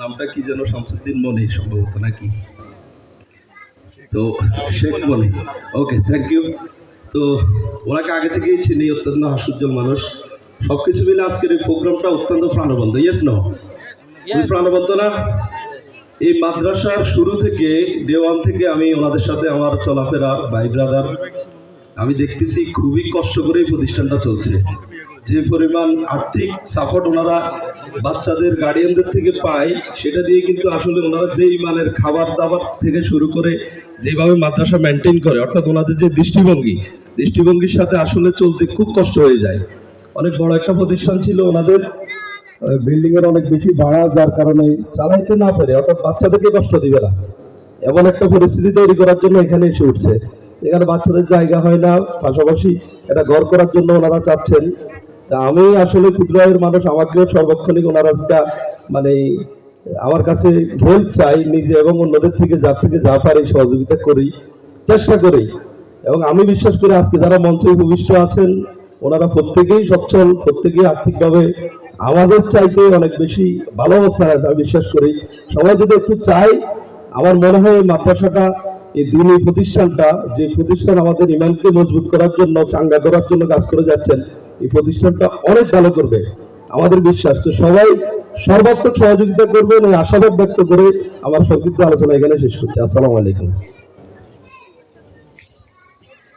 নামটা কি যেন শামসুদ্দিন মনি সম্ভবত নাকি? তো Sheikh Moni. Okay thank you তো ওনাকে আগে থেকেই চিনি অত্যন্ত হাস্যোজ্জ্বল মানুষ। সব কিছু মিলে আজকের এই প্রোগ্রামটা অত্যন্ত প্রাণবন্ত। ইয়েস নো প্রাণবন্ত না? এই মাদ্রাসার শুরু থেকে ডে ওয়ান থেকে আমি ওনাদের সাথে আমার চলাফেরা ভাই ব্রাদার আমি দেখতেছি খুবই কষ্ট করে এই প্রতিষ্ঠানটা চলছে। যে পরিমাণ আর্থিক সাপোর্ট ওনারা বাচ্চাদের গার্ডিয়ানদের থেকে পায়, সেটা দিয়ে কিন্তু আসলে ওনারা যেই মানের খাবার দাবার থেকে শুরু করে যেভাবে মাদ্রাসা মেনটেন করে, অর্থাৎ ওনাদের যে দৃষ্টিভঙ্গি, দৃষ্টিভঙ্গির সাথে আসলে চলতে খুব কষ্ট হয়ে যায়। অনেক বড় একটা প্রতিষ্ঠান ছিল ওনাদের বিল্ডিংয়ের অনেক বেশি ভাড়া, যার কারণে চালাইতে না পারে, অর্থাৎ বাচ্চাদেরকে কষ্ট দিবে না। এমন একটা পরিস্থিতি তৈরি করার জন্য এখানে এসে উঠছে। এখানে বাচ্চাদের জায়গা হয় না, পাশাপাশি এটা ঘর করার জন্য ওনারা চাচ্ছেন। তা আমি আসলে ক্ষুদ্র আয়ের মানুষ আমাকেও সর্বক্ষণিক ওনারা একটা মানে আমার কাছে হেল্প চাই নিজে এবং অন্যদের থেকে যা থেকে যা পারি, সহযোগিতা করি, চেষ্টা করি। এবং আমি বিশ্বাস করি আজকে যারা মঞ্চে ভবিষ্য আছেন, ওনারা প্রত্যেকেই সচ্ছল, প্রত্যেকেই আর্থিকভাবে আমাদের চাইতে অনেক বেশি ভালো অবস্থায় আছে, আমি বিশ্বাস করি। সবাই যদি একটু চাই আমার মনে হয় মাদ্রাসাটা, এই দিনী প্রতিষ্ঠানটা, যে প্রতিষ্ঠান আমাদের ইমানকে মজবুত করার জন্য, চাঙ্গা করার জন্য কাজ করে যাচ্ছেন এই প্রতিষ্ঠানটা অনেক ভালো করবে। আমাদের বিশ্বাস তো সবাই সর্বাত্মক সহযোগিতা করবেন এই আশাবাদ ব্যক্ত করে আমার সংক্ষিপ্ত আলোচনা এখানে শেষ করছি। আসসালামু আলাইকুম।